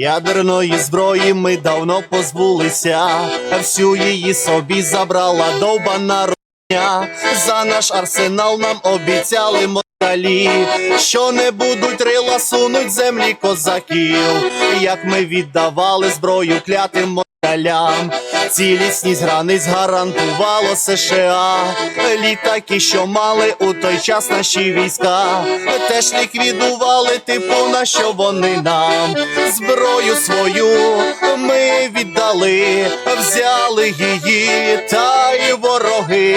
Ядерної зброї ми давно позбулися, всю її собі забрала довбана руня. За наш арсенал нам обіцяли моралі, що не будуть рила сунуть землі козаків, як ми віддавали зброю клятим москалям. Цілісність границь гарантувало США. Літаки, що мали у той час наші війська, теж ліквідували, типу, на що вони нам зброю свою ми віддали, взяли її, та й вороги.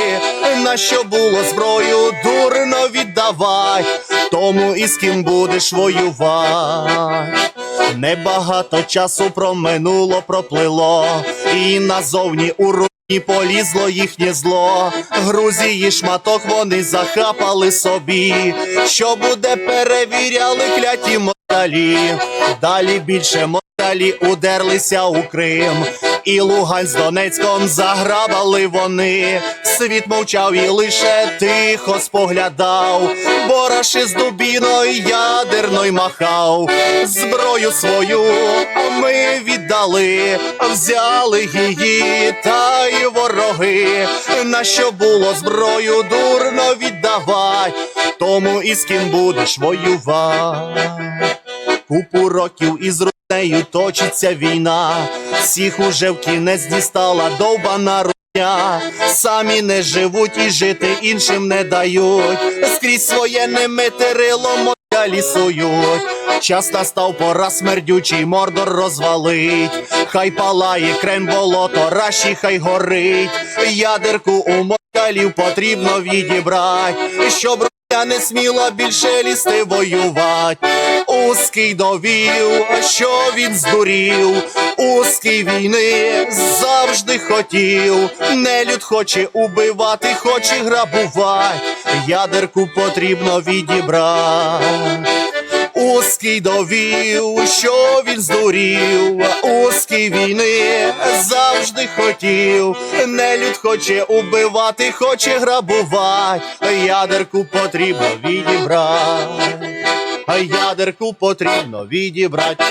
На що було зброю, дурно віддавай, тому і з ким будеш воювати. Небагато часу проминуло, проплило, і назовні у руні полізло їхнє зло. Грузії шматок вони захапали собі. Що буде, перевіряли кляті моталі. Далі більше моталі удерлися у Крим. І Лугань з Донецьком заграбали вони. Світ мовчав і лише тихо споглядав. Бораши з дубіною ядерною махав. Зброю свою ми віддали, взяли її, та й вороги. На що було зброю дурно віддавай, тому і з ким будеш воювати. Купу років із нею точиться війна, всіх уже в кінець дістала довбана руня. Самі не живуть і жити іншим не дають. Скрізь своє немитерило москалі сують. Час настав пора смердючий мордор розвалить. Хай палає крем болото, раші хай горить. Ядерку у москалів потрібно відібрать, щоб я не сміла більше лізти воювати. Узкий довів, що він здурів, Узкий війни завжди хотів. Нелюд хоче убивати, хоче грабувати. Ядерку потрібно відібрати. Узкий довів, що він здурів, узкий війни завжди хотів. Нелюд хоче убивати, хоче грабувати, ядерку потрібно відібрати. Ядерку потрібно відібрати.